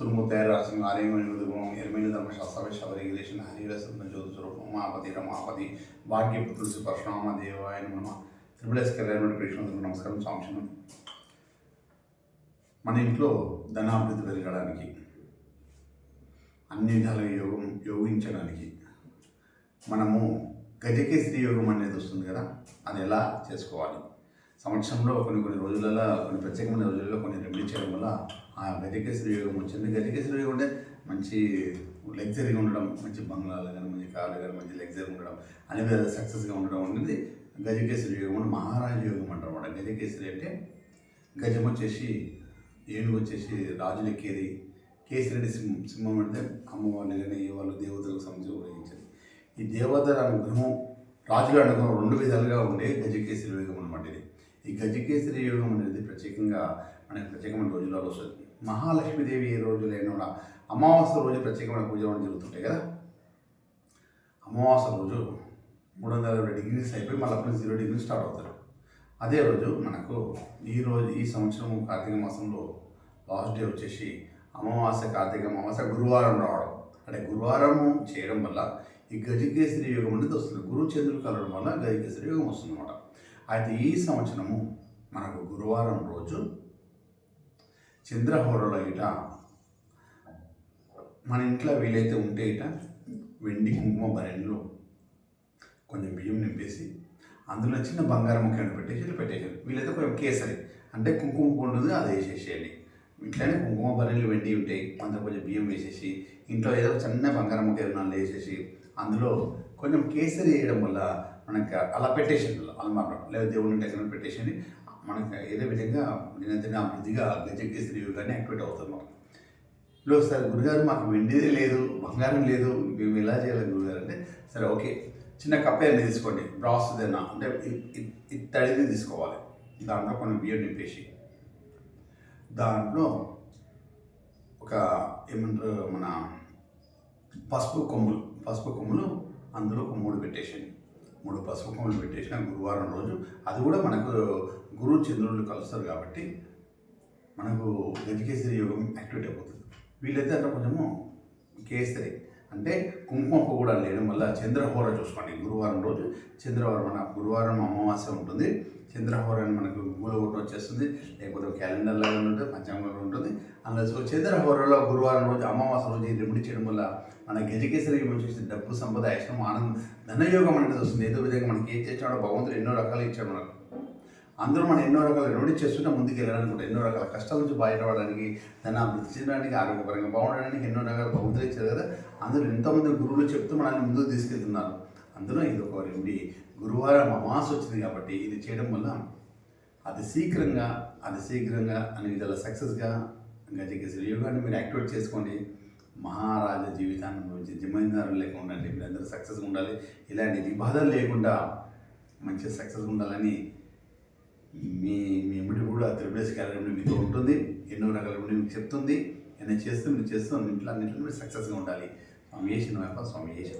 సురుముత్తైర രാശിയും ആരെയും గుణం ఎరుమైన ధర్మశాస్త్ర శబరిగిరేషన్ హరిరసం జ్యోతి స్వరూపం ఉమాపతి రమాపతి భాగ్యపుత్రుడు పరశురామ దేవాయ నమ త్రిపుల ఎస్కరైన కృష్ణులకు నమస్కారం సాంక్షణం మన ఇంట్లో ధనాభివృద్ధి పెరగడానికి అన్ని విధాల యోగం యోగించడానికి మనము గజకేసరి యోగం అనేది వస్తుంది కదా అది ఎలా చేసుకోవాలి? సంవత్సరంలో కొన్ని కొన్ని రోజులలో కొన్ని ప్రత్యేకమైన రోజుల్లో కొన్ని రెమెడీ చేయడం వల్ల ఆ గతికేశ్వరి యోగం వచ్చింది గతికేశ్వరి యోగం అంటే మంచి లగ్జరీగా ఉండడం మంచి బంగ్లాలు కానీ మంచి కార్లు కానీ మంచి లగ్జరీ ఉండడం అన్ని విధాలు సక్సెస్గా ఉండడం అనేది గజకేశ్వరి యోగం అంటే మహారాజ యోగం అంటారు అన్నమాట అంటే గజం వచ్చేసి ఏనుగు వచ్చేసి రాజులు కేరి కేసిరెడ్డి సింహం సింహం అంటే అమ్మవారిని కానీ వాళ్ళు దేవతలకు సంబంధించి ఉపయోగించేది. ఈ దేవతల అనుగ్రహం రాజుల అనుగ్రహం రెండు విధాలుగా ఉండే గజకేశ్వరి యోగం అనమాట ఇది. ఈ గజకేసరి యోగం అనేది ప్రత్యేకంగా మనకి ప్రత్యేకమైన రోజులలో వస్తుంది. మహాలక్ష్మీదేవి ఏ రోజులైనా కూడా అమావాస్య రోజు ప్రత్యేకమైన పూజలు జరుగుతుంటాయి కదా. అమావాస్య రోజు మూడు వందల ఇరవై డిగ్రీస్ అయిపోయి మళ్ళీ అప్పుడు జీరో డిగ్రీ స్టార్ట్ అవుతారు. అదే రోజు మనకు ఈ రోజు ఈ సంవత్సరం కార్తీక మాసంలో లాస్ట్ డే వచ్చేసి అమావాస్య కార్తీక అమావాస్య గురువారం రావడం. అంటే గురువారం చేయడం వల్ల ఈ గజకేసరి యోగం అనేది వస్తుంది. గురు చంద్రుడు కలవడం వల్ల గజకేసరి యోగం వస్తుంది అన్నమాట అయితే ఈ సంవత్సరము మనకు గురువారం రోజు చంద్రహోరలో ఇట మన ఇంట్లో వీలైతే ఉంటే ఇట వెండి కుంకుమ బరెండ్లు కొంచెం బియ్యం నింపేసి అందులో చిన్న బంగారం ముఖ్యమైన పెట్టేసి ఇట్లా పెట్టేసారు వీలైతే కొంచెం కేసరి అంటే కుంకుమ పండుది అది వేసేసేయాలి ఇంట్లోనే కుంకుమ బర్రెలు వెండి ఉంటాయి అందులో కొంచెం బియ్యం వేసేసి ఇంట్లో ఏదో చిన్న బంగారం ముక్క వేసేసి అందులో కొంచెం కేసరి వేయడం వల్ల మనకి అలా పెట్టేసింది అలమార లేదా దేవుని దగ్గర పెట్టేసి మనకి ఏదో విధంగా నేను అభివృద్ధిగా గజ కానీ యోగాన్ని యాక్టివేట్ అవుతుంది మనకి ఇప్పుడు ఒకసారి గురుగారు మాకు వెండిదే లేదు బంగారం లేదు మేము ఎలా చేయాలి గురుగారు అంటే సరే ఓకే చిన్న కప్పే అనేది తీసుకోండి బ్రాస్దేనా అంటే ఇత్తడిది తీసుకోవాలి. దాంట్లో కొన్ని బియ్యం నింపేసి. దాంట్లో ఒక ఏమంటారు మన పసుపు కొమ్ములు పసుపు కొమ్ములు అందులో ఒక మూడు పెట్టేసాను మూడు పసుపు కొమ్ములు పెట్టేసిన గురువారం రోజు. అది కూడా మనకు గురు చంద్రులు కలుస్తారు కాబట్టి మనకు గజకేసరి యోగం యాక్టివేట్ అయిపోతుంది. వీళ్ళైతే అట్లా కొంచెము కేసరి అంటే కుంకుమ కూడా లేడం వల్ల చంద్రహోర చూసుకోండి. గురువారం రోజు చంద్రవారం మన గురువారం అమావాస్య ఉంటుంది. చంద్రహోర అని మనకు గూగుల్ ఒకటి వచ్చేస్తుంది. లేకపోతే క్యాలెండర్లో ఉంటుంది పంచాంగంలో ఉంటుంది. అందులో చంద్రహోరలో గురువారం రోజు అమావాస్య రోజు ఈ రెమెడీ చేయడం వల్ల మన గజకేసరికి వచ్చేసి డబ్బు సంపద ఐశ్వర్యం ఆనందం ధనయోగం అనేది వస్తుంది. ఏదో విధంగా మనకి ఏం చేసినాడో భగవంతుడు ఎన్నో రకాలు ఇచ్చాడు మనకు. అందరూ మనం ఎన్నో రకాల రెమెడీ చేస్తుంటే ముందుకు కూడా ఎన్నో రకాల కష్టాల నుంచి బయటపడడానికి దాన్ని అభివృద్ధి చెందడానికి ఆరోగ్యపరంగా బాగుండడానికి ఎన్నో రకాల బహుమతులు ఇచ్చారు కదా. అందరూ ఎంతోమంది గురువులు చెప్తూ మనల్ని ముందుకు తీసుకెళ్తున్నారు. అందులో ఇది ఒక రెమెడీ గురువారం అమాస వచ్చింది కాబట్టి ఇది చేయడం వల్ల అది శీఘ్రంగా అది శీఘ్రంగా అనే విధాల సక్సెస్గా గజకేసరి యోగాన్ని మీరు యాక్టివేట్ చేసుకోండి. మహారాజ జీవితాన్ని గురించి జిమ్మందారులు లేకుండా ఉండండి. మీరందరూ సక్సెస్గా ఉండాలి. ఇలాంటి బాధలు లేకుండా మంచిగా సక్సెస్గా ఉండాలని మీ మీ ఎమ్మడి కూడా త్రిపులేస్ క్యాలరీ మీతో ఉంటుంది. ఎన్నో రకాల రెమెడీ మీకు చెప్తుంది. ఎన్నో చేస్తూ మీరు చేస్తూ. ఇంట్లో అన్నింటిలో మీరు సక్సెస్గా ఉండాలి. స్వామి చేసిన స్వామి చేసిన